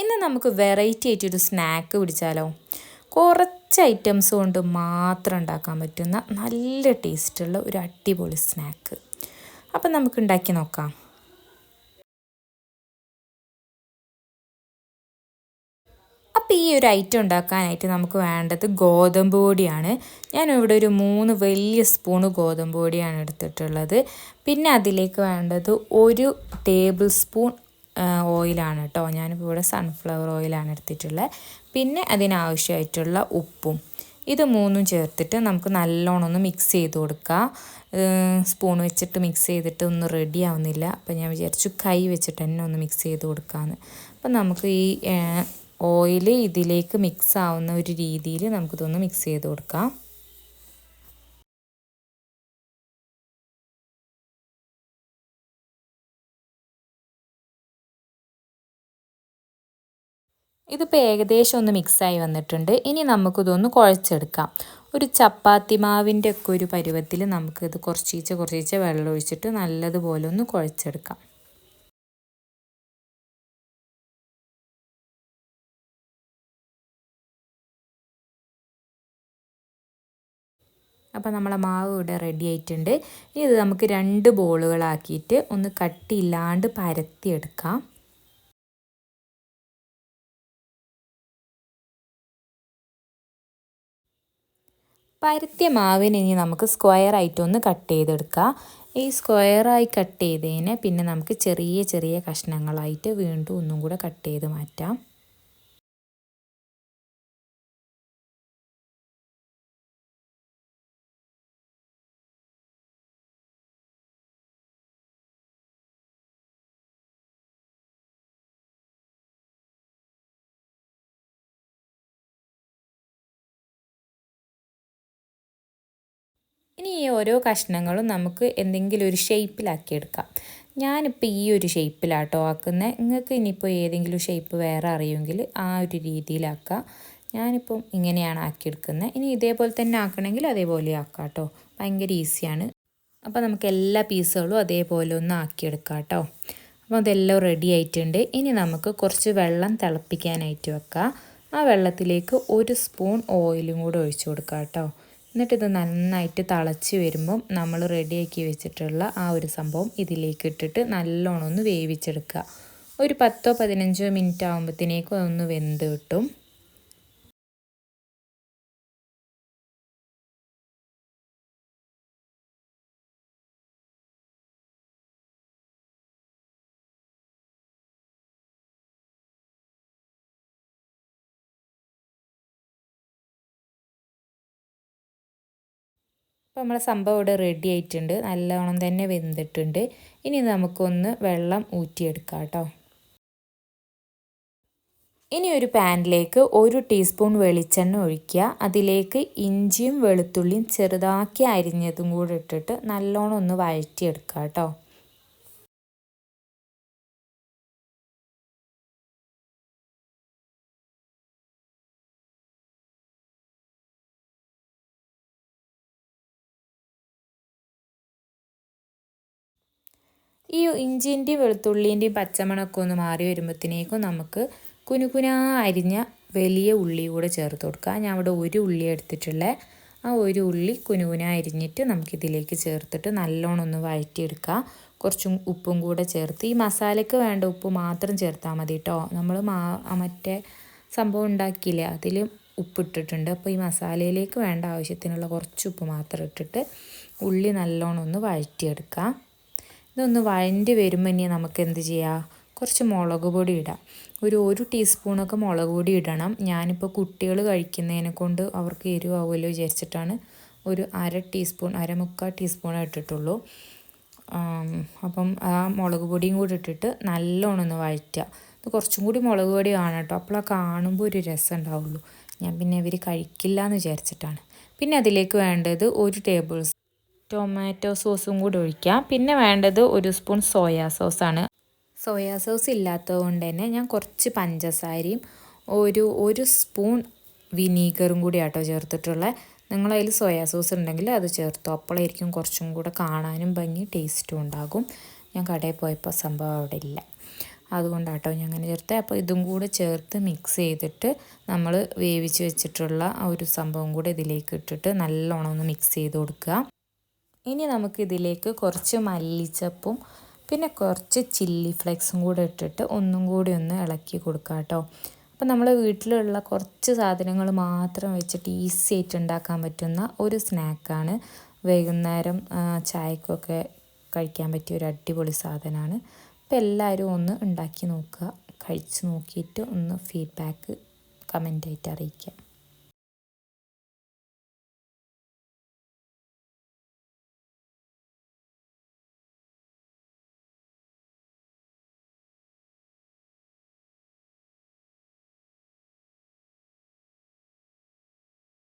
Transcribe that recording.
ഇന്ന് നമുക്ക് വെറൈറ്റി ആയിട്ടൊരു സ്നാക്ക് പിടിച്ചാലോ? കുറച്ച് ഐറ്റംസ് കൊണ്ട് മാത്രം ഉണ്ടാക്കാൻ പറ്റുന്ന നല്ല ടേസ്റ്റുള്ള ഒരു അടിപൊളി സ്നാക്ക് അപ്പം നമുക്ക് ഉണ്ടാക്കി നോക്കാം. അപ്പോൾ ഈ ഒരു ഐറ്റം ഉണ്ടാക്കാനായിട്ട് നമുക്ക് വേണ്ടത് ഗോതമ്പ് പൊടിയാണ്. ഞാൻ ഇവിടെ ഒരു മൂന്ന് വലിയ സ്പൂണ് ഗോതമ്പ് പൊടിയാണ് എടുത്തിട്ടുള്ളത്. പിന്നെ അതിലേക്ക് വേണ്ടത് ഒരു ടേബിൾ സ്പൂൺ ഓയിലാണ് കേട്ടോ. ഞാനിപ്പോൾ ഇവിടെ സൺഫ്ലവർ ഓയിലാണ് എടുത്തിട്ടുള്ളത് പിന്നെ അതിനാവശ്യമായിട്ടുള്ള ഉപ്പും. ഇത് മൂന്നും ചേർത്തിട്ട് നമുക്ക് നല്ലോണം ഒന്ന് മിക്സ് ചെയ്ത് കൊടുക്കുക സ്പൂൺ വെച്ചിട്ട് മിക്സ് ചെയ്തിട്ട് ഒന്നും റെഡി ആവുന്നില്ല. അപ്പം ഞാൻ വിചാരിച്ചു കൈ വെച്ചിട്ട് തന്നെ ഒന്ന് മിക്സ് ചെയ്ത് കൊടുക്കാമെന്ന് അപ്പം നമുക്ക് ഈ ഓയിൽ ഇതിലേക്ക് മിക്സ് ആവുന്ന ഒരു രീതിയിൽ നമുക്കിതൊന്ന് മിക്സ് ചെയ്ത് കൊടുക്കാം. ഇതിപ്പോൾ ഏകദേശം ഒന്ന് മിക്സായി വന്നിട്ടുണ്ട്. ഇനി നമുക്കിതൊന്ന് കുഴച്ചെടുക്കാം. ഒരു ചപ്പാത്തി മാവിന്റെ ഒക്കെ ഒരു പരുവത്തിൽ നമുക്കിത് കുറച്ചീച്ച കുറച്ചീച്ച വെള്ളം ഒഴിച്ചിട്ട് നല്ലതുപോലെ ഒന്ന് കുഴച്ചെടുക്കാം. അപ്പോൾ നമ്മളെ മാവ് ഇവിടെ റെഡി ആയിട്ടുണ്ട്. ഇനി ഇത് നമുക്ക് രണ്ട് ബോളുകളാക്കിയിട്ട് ഒന്ന് കട്ടിയില്ലാണ്ട് പരത്തിയെടുക്കാം. പരത്തിയ മാവിന് ഇനി നമുക്ക് സ്ക്വയർ ആയിട്ട് ഒന്ന് കട്ട് ചെയ്തെടുക്കാം. ഈ സ്ക്വയറായി കട്ട് ചെയ്തതിനെ പിന്നെ നമുക്ക് ചെറിയ ചെറിയ കഷ്ണങ്ങളായിട്ട് വീണ്ടും ഒന്നും കൂടെ കട്ട് ചെയ്ത് മാറ്റാം. ഇനി ഈ ഓരോ കഷ്ണങ്ങളും നമുക്ക് എന്തെങ്കിലും ഒരു ഷേപ്പിലാക്കി എടുക്കാം ഞാനിപ്പോൾ ഈ ഒരു ഷേപ്പിലാട്ടോ ആക്കുന്നത് നിങ്ങൾക്ക് ഇനിയിപ്പോൾ ഏതെങ്കിലും ഷേപ്പ് വേറെ അറിയുമെങ്കിൽ ആ ഒരു രീതിയിലാക്കാം. ഞാനിപ്പം ഇങ്ങനെയാണ് ആക്കിയെടുക്കുന്നത് ഇനി ഇതേപോലെ തന്നെ ആക്കണമെങ്കിൽ അതേപോലെ ആക്കാം കേട്ടോ ഭയങ്കര ഈസിയാണ്. അപ്പോൾ നമുക്ക് എല്ലാ പീസുകളും അതേപോലെ ഒന്ന് ആക്കിയെടുക്കാം കേട്ടോ അപ്പോൾ അതെല്ലാം റെഡി ആയിട്ടുണ്ട്. ഇനി നമുക്ക് കുറച്ച് വെള്ളം തിളപ്പിക്കാനായിട്ട് വെക്കാം. ആ വെള്ളത്തിലേക്ക് ഒരു സ്പൂൺ ഓയിലും കൂടെ ഒഴിച്ചു കൊടുക്കാം കേട്ടോ എന്നിട്ടിത് നന്നായിട്ട് തിളച്ച് വരുമ്പം നമ്മൾ റെഡിയാക്കി വെച്ചിട്ടുള്ള ആ ഒരു സംഭവം ഇതിലേക്ക് ഇട്ടിട്ട് നല്ലോണം ഒന്ന് വേവിച്ചെടുക്കുക. ഒരു പത്തോ പതിനഞ്ചോ മിനിറ്റ് ആകുമ്പോഴത്തേക്കും അതൊന്ന് വെന്ത് കിട്ടും. അപ്പോൾ നമ്മളെ സംഭവം ഇവിടെ റെഡി ആയിട്ടുണ്ട്. നല്ലവണ്ണം തന്നെ വെന്തിട്ടുണ്ട്. ഇനി നമുക്കൊന്ന് വെള്ളം ഊറ്റിയെടുക്കാം കേട്ടോ. ഇനി ഒരു പാനിലേക്ക് ഒരു ടീസ്പൂൺ വെളിച്ചെണ്ണ ഒഴിക്കുക. അതിലേക്ക് ഇഞ്ചിയും വെളുത്തുള്ളിയും ചെറുതാക്കി അരിഞ്ഞതും കൂടെ ഇട്ടിട്ട് നല്ലോണം ഒന്ന് വഴറ്റിയെടുക്കുക കേട്ടോ. ഈ ഇഞ്ചിന്റെയും വെളുത്തുള്ളീന്റെയും പച്ചമണമൊക്കെ ഒന്ന് മാറി വരുമ്പോഴത്തേക്കും നമുക്ക് കുനുകുനാ അരിഞ്ഞ വലിയ ഉള്ളി കൂടെ ചേർത്ത് കൊടുക്കുക ഞാൻ അവിടെ ഒരു ഉള്ളി എടുത്തിട്ടുള്ള ആ ഒരു ഉള്ളി കുനുകുന അരിഞ്ഞിട്ട് നമുക്കിതിലേക്ക് ചേർത്തിട്ട് നല്ലോണം ഒന്ന് വഴറ്റിയെടുക്കുക കുറച്ചും ഉപ്പും കൂടെ ചേർത്ത്. ഈ മസാലയ്ക്ക് വേണ്ട ഉപ്പ് മാത്രം ചേർത്താൽ മതി കേട്ടോ. നമ്മൾ മാ മറ്റേ സംഭവം ഉണ്ടാക്കിയില്ലേ? അതിൽ ഉപ്പിട്ടിട്ടുണ്ട് അപ്പോൾ ഈ മസാലയിലേക്ക് വേണ്ട ആവശ്യത്തിനുള്ള കുറച്ച് ഉപ്പ് മാത്രം ഇട്ടിട്ട് ഉള്ളി നല്ലോണം ഒന്ന് വഴറ്റിയെടുക്കാം. ഇതൊന്ന് വഴണ്ടി വരുമ്പോൾ ഇനി നമുക്ക് എന്ത് ചെയ്യാം? കുറച്ച് മുളക് പൊടി ഇടാം. ഒരു ഒരു ടീസ്പൂണൊക്കെ മുളക് പൊടി ഇടണം. ഞാനിപ്പോൾ കുട്ടികൾ കഴിക്കുന്നതിനെ കൊണ്ട് അവർക്ക് എരിവാകുമല്ലോ വിചാരിച്ചിട്ടാണ്. ഒരു അര ടീസ്പൂൺ അരമുക്കാൽ ടീസ്പൂൺ ഇട്ടിട്ടുള്ളൂ. അപ്പം ആ മുളക് പൊടിയും കൂടി ഇട്ടിട്ട് നല്ലോണം ഒന്ന് വഴറ്റുക. ഇത് കുറച്ചും കൂടി മുളക് പൊടി കാണാം കേട്ടോ അപ്പോൾ കാണുമ്പോൾ ഒരു രസം ഉണ്ടാവുള്ളൂ. ഞാൻ പിന്നെ ഇവർ കഴിക്കില്ല എന്ന് വിചാരിച്ചിട്ടാണ്. പിന്നെ അതിലേക്ക് വേണ്ടത് ഒരു ടേബിൾ ടൊമാറ്റോ സോസും കൂടി ഒഴിക്കാം. പിന്നെ വേണ്ടത് ഒരു സ്പൂൺ സോയാ സോസാണ് സോയാ സോസ് ഇല്ലാത്തത് കൊണ്ട് തന്നെ ഞാൻ കുറച്ച് പഞ്ചസാരയും ഒരു ഒരു സ്പൂൺ വിനീഗറും കൂടി ആട്ടോ ചേർത്തിട്ടുള്ളത് നിങ്ങളതിൽ സോയാ സോസ് ഉണ്ടെങ്കിൽ അത് ചേർത്തു. അപ്പോഴായിരിക്കും കുറച്ചും കൂടെ കാണാനും ഭംഗി ടേസ്റ്റും ഉണ്ടാകും. ഞാൻ കടയിൽ പോയപ്പോൾ സംഭവം അവിടെ ഇല്ല. അതുകൊണ്ടാട്ടോ ഞാൻ അങ്ങനെ ചേർത്ത്. അപ്പോൾ ഇതും കൂടെ ചേർത്ത് മിക്സ് ചെയ്തിട്ട് നമ്മൾ വേവിച്ച് വെച്ചിട്ടുള്ള ആ ഒരു സംഭവം കൂടെ ഇതിലേക്ക് ഇട്ടിട്ട് നല്ലോണം ഒന്ന് മിക്സ് ചെയ്ത് കൊടുക്കുക. ഇനി നമുക്കിതിലേക്ക് കുറച്ച് മല്ലിച്ചപ്പും പിന്നെ കുറച്ച് ചില്ലി ഫ്ലെക്സും കൂടെ ഇട്ടിട്ട് ഒന്നും കൂടി ഒന്ന് ഇളക്കി കൊടുക്കുക കേട്ടോ. അപ്പോൾ നമ്മൾ വീട്ടിലുള്ള കുറച്ച് സാധനങ്ങൾ മാത്രം വെച്ചിട്ട് ഈസി ആയിട്ട് ഉണ്ടാക്കാൻ പറ്റുന്ന ഒരു സ്നാക്കാണ്. വൈകുന്നേരം ചായക്കൊക്കെ കഴിക്കാൻ പറ്റിയ ഒരു അടിപൊളി സാധനമാണ്. അപ്പോൾ എല്ലാവരും ഒന്ന് ഉണ്ടാക്കി നോക്കുക. കഴിച്ച് നോക്കിയിട്ട് ഒന്ന് ഫീഡ്ബാക്ക് കമന്റായിട്ട് അറിയിക്കുക.